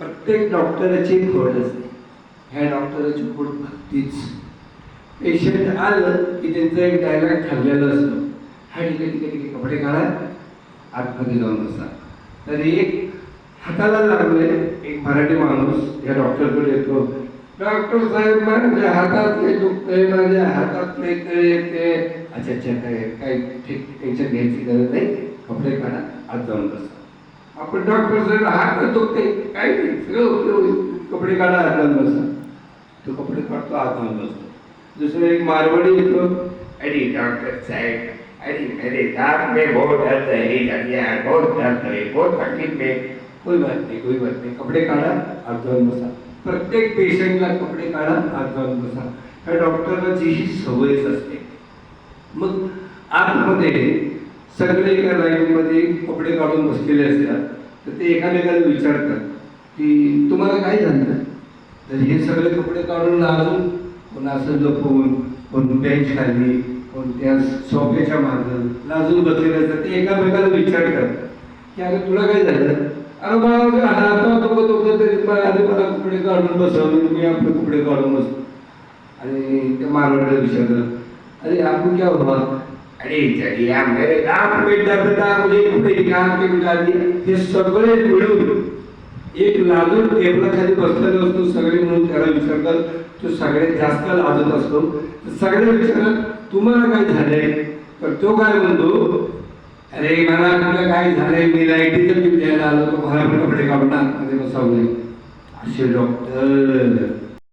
प्रत्येक डॉक्टराची खोड असते. ह्या डॉक्टराची खोड भक्तीच. पेशंट आलं की त्यांचं एक डायलॉग ठरलेलं असतो. हा ठीक आहे ठीक आहे ठीक कपडे काढा आतमध्ये जाऊन बसा. तर एक हाताला लागले एक मराठी माणूस या डॉक्टरकडे येतो. डॉक्टर साहेब माझ्या हातातले दुखतंय माझ्या हातातले ते येते. अच्छा अच्छा काय काय टेन्शन घ्यायची गरज नाही. कपडे काढा आत जाऊन बसा. आपण डॉक्टर साहेब हात दुखते काय नाही सगळं होतं कपडे काढा हातात बसा. तो कपडे काढतो हातात बसतो. दुसरं एक मारवाडी येतो. अरे डॉक्टर साहेब अरे मेरे दांत में बहुत दर्द है गलिया बहुत दर्द है बहुत तकलीफ में कोई बात नहीं कोई बात नहीं कपडे काढा आत जाऊन बसा. प्रत्येक पेशंटला कपडे काढा आत बसा. ह्या डॉक्टरला ही सवयच असते. मग आतमध्ये सगळे एका लाईनमध्ये कपडे काढून बसलेले असतात तर ते एकामेकाला विचारतात की तुम्हाला काय झालं तर हे सगळे कपडे काढून लाजून कोण असं जपून कोण बेंच खाली कोण त्या सोफ्याच्या मागं लाजून बसलेले असतात ते एकामेकाला विचारतात की अरे तुला काय झालं अरे मला आता दुखत होतं तरी आधी मला कपडे काढून बसवलं मी आपले कपडे काढून बसलो आणि त्या मारवाडीला विचारलं अरे आपण क्या हुआ आणि चलिया मेरे दांत में दर्द था मुझे कपड़े निकाल के हे सगळे मिळून एक लाजून टेबलाखाली बसलेला असतो सगळे म्हणून त्याला विचारतात तो सगळ्यात जास्त लाजत असतो सगळे विचारतात तुम्हाला काय झालंय तर तो काय म्हणतो अरे मला तुला काय झालंय मी लाईटीचं बिल द्यायला आलो तो मला पण कपडे काढून आतमध्ये बसवले असे डॉक्टर